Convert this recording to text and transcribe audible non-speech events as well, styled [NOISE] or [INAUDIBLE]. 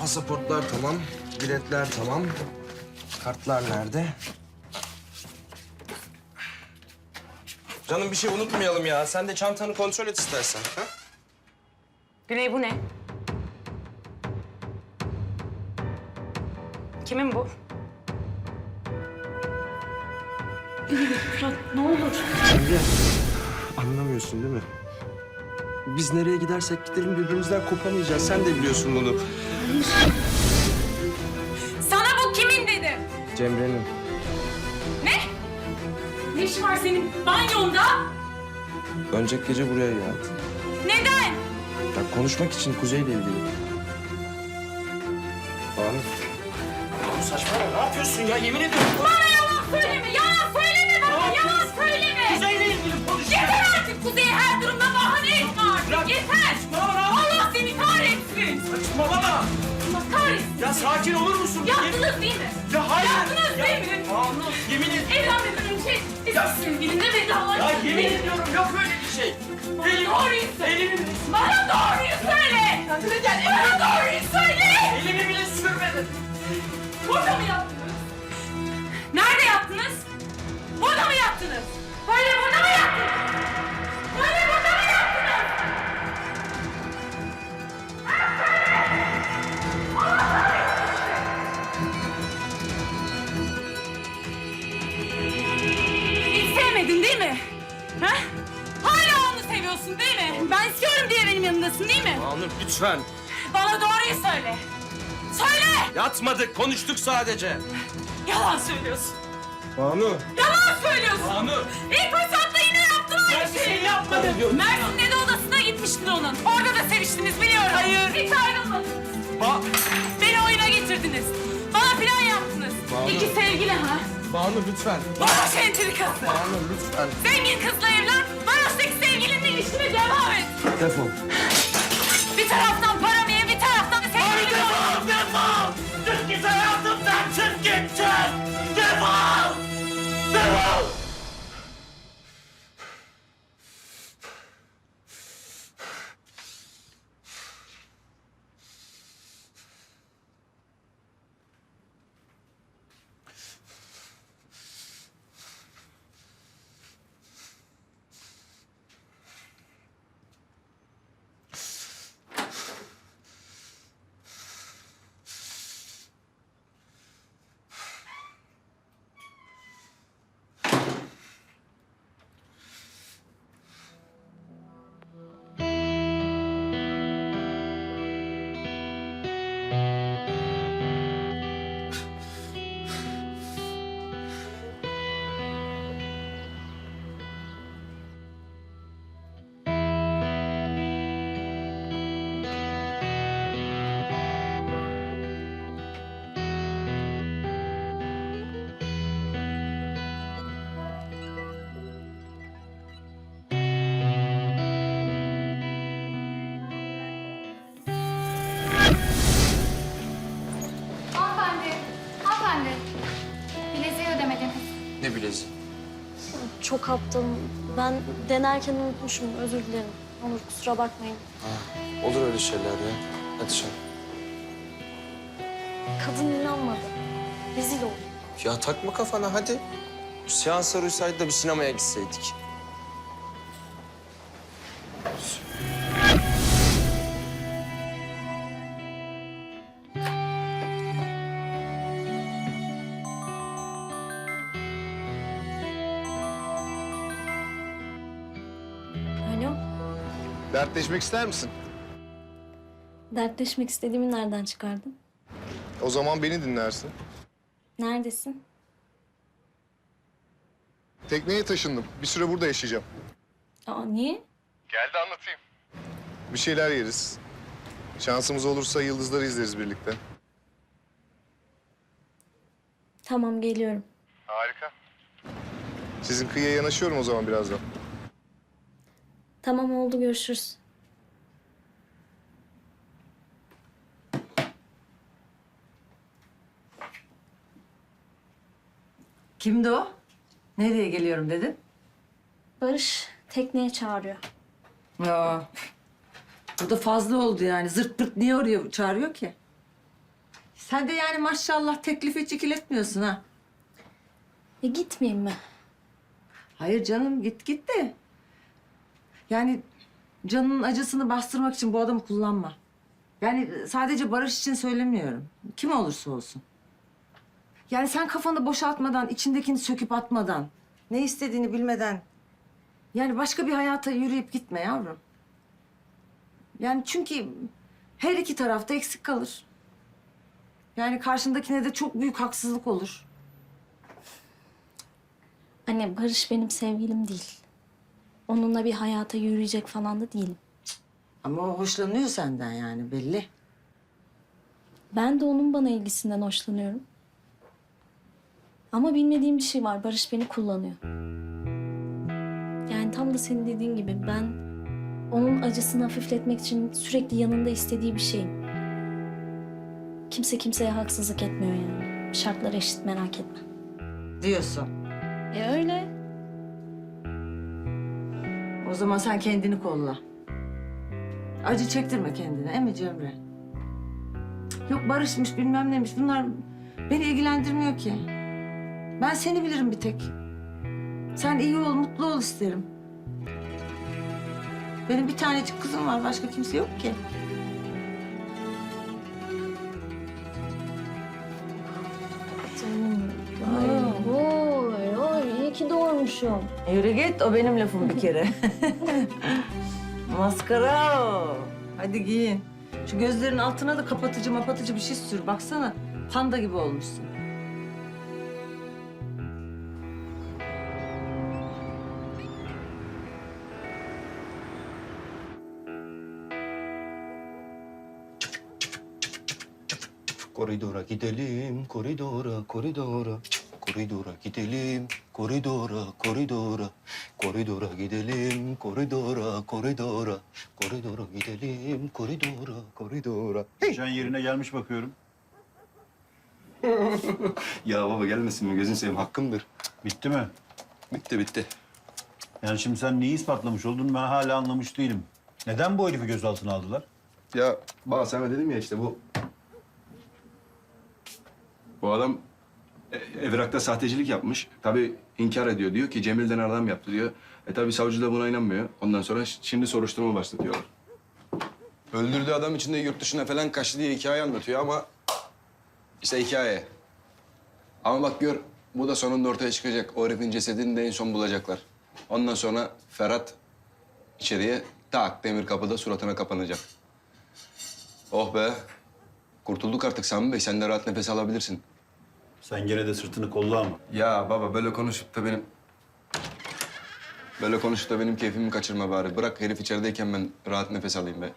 Pasaportlar tamam, biletler tamam. Kartlar nerede? Canım bir şey unutmayalım ya. Sen de çantanı kontrol et istersen. Ha? Güney bu ne? Kimin bu? Fırat ne olur. Cemre, anlamıyorsun değil mi? Biz nereye gidersek gidelim birbirimizden kopamayacağız. Sen de biliyorsun bunu. Sana bu kimin dedim? Cemre'nin. Ne? Ne işin var senin banyonda? Önceki gece buraya geldi. Neden? Ya konuşmak için Kuzey'le ilgili. Banu. Saçmalama. Ne yapıyorsun ya? Yemin ediyorum. Bana yalan söyleme, yalan söyleme bana, yalan söyleme. Kuzey'le ilgili konuş. Yeter artık Kuzey'e her durumda bahane Ya sakin olur musun? Yaptınız değil mi? Ya hayır. Yaptınız Ya, değil mi? Banu yemin et. Evlenmeden önce eski sevgilinle vedalaştın. Ya yemin ediyorum yok öyle bir şey. Bana doğruyu söyle. Elimi, Bana doğruyu söyle. Bana doğruyu söyle. Sevmedin değil mi? Ha? Hala onu seviyorsun değil mi? Ben istiyorum diye benim yanındasın değil mi? Banu lütfen. Bana doğruyu söyle. Söyle! Yatmadık, konuştuk sadece. Yalan söylüyorsun. Banu. Yalan söylüyorsun. Banu. İlk fırsatta yine yaptın Ben aynı bir şeyi. şey yapmadım. Mersin dede odasına gitmiştin onun. Orada da seviştiniz biliyorum. Hayır. Hiç ayrılmadınız. Ba Beni oyuna getirdiniz. Bana plan yaptınız. Banu. İki sevgili ha. Banu lütfen. Boş entrikası. Banu lütfen. Zengin kızla evlen. Varoş'taki sevgilinle ilişkine devam et. Defol. Bir taraftan Ne bilezi? Çok aptalım. Ben denerken unutmuşum. Özür dilerim. Olur kusura bakmayın. Olur öyle şeyler ya. Hadi sen. Kadın inanmadı. Rezil oldum. Ya takma kafana hadi. Seanslar uysaydı da bir sinemaya gitseydik. Dertleşmek ister misin? Dertleşmek istediğimi nereden çıkardın? O zaman beni dinlersin. Neredesin? Tekneye taşındım. Bir süre burada yaşayacağım. Aa niye? Gel de anlatayım. Bir şeyler yeriz. Şansımız olursa yıldızları izleriz birlikte. Tamam geliyorum. Harika. Sizin kıyıya yanaşıyorum o zaman birazdan. Tamam oldu görüşürüz. Kimdi o? Nereye geliyorum dedin? Barış tekneye çağırıyor. Ya. Bu da fazla oldu yani. Zırt pırt niye oraya çağırıyor ki? Sen de yani maşallah teklifi çikiletmiyorsun ha. E gitmeyeyim mi? Hayır canım git git de. Yani canının acısını bastırmak için bu adamı kullanma. Yani sadece Barış için söylemiyorum. Kim olursa olsun. Yani sen kafanı boşaltmadan, içindekini söküp atmadan, ne istediğini bilmeden... Yani başka bir hayata yürüyüp gitme yavrum. Yani çünkü her iki tarafta eksik kalır. Yani karşındakine de çok büyük haksızlık olur. Anne Barış benim sevgilim değil. Onunla bir hayata yürüyecek falan da değilim. Ama o hoşlanıyor senden yani belli. Ben de onun bana ilgisinden hoşlanıyorum. Ama bilmediğim bir şey var. Barış beni kullanıyor. Yani tam da senin dediğin gibi ben onun acısını hafifletmek için sürekli yanında istediği bir şeyim. Kimse kimseye haksızlık etmiyor yani. Şartlar eşit merak etme. Diyorsun. E öyle. O zaman sen kendini kolla. Acı çektirme kendine, değil Cemre? Yok barışmış bilmem neymiş bunlar beni ilgilendirmiyor ki. Ben seni bilirim bir tek. Sen iyi ol, mutlu ol isterim. Benim bir tanecik kızım var, başka kimse yok ki. Doğurmuşum. Yürü git, o benim lafım bir kere. [LAUGHS] Maskara o. Hadi giyin. Şu gözlerin altına da kapatıcı mapatıcı bir şey sür. Baksana, panda gibi olmuşsun. Koridora gidelim, koridora, koridora. Koridora gidelim, koridora, koridora. Koridora gidelim, koridora, koridora. Koridora gidelim, koridora, koridora. Can yerine gelmiş bakıyorum. [LAUGHS] Ya baba gelmesin mi? Gözün seveyim hakkımdır. Bitti mi? Bitti bitti. Yani şimdi sen neyi ispatlamış oldun ben hala anlamış değilim. Neden bu herifi gözaltına aldılar? Ya baba sana dedim ya işte bu... Bu adam e, evrakta sahtecilik yapmış. Tabii inkar ediyor. Diyor ki Cemil denen adam yaptı diyor. E tabii savcı da buna inanmıyor. Ondan sonra şimdi soruşturma başlatıyorlar. Öldürdüğü adam için de yurt dışına falan kaçtı diye hikaye anlatıyor ama... işte hikaye. Ama bak gör bu da sonunda ortaya çıkacak. O herifin cesedini de en son bulacaklar. Ondan sonra Ferhat içeriye tak demir kapıda suratına kapanacak. Oh be. Kurtulduk artık Sami Bey. Sen de rahat nefes alabilirsin. Sen gene de sırtını kolla ama. Ya baba böyle konuşup da benim... Böyle konuşup da benim keyfimi kaçırma bari. Bırak herif içerideyken ben rahat nefes alayım be.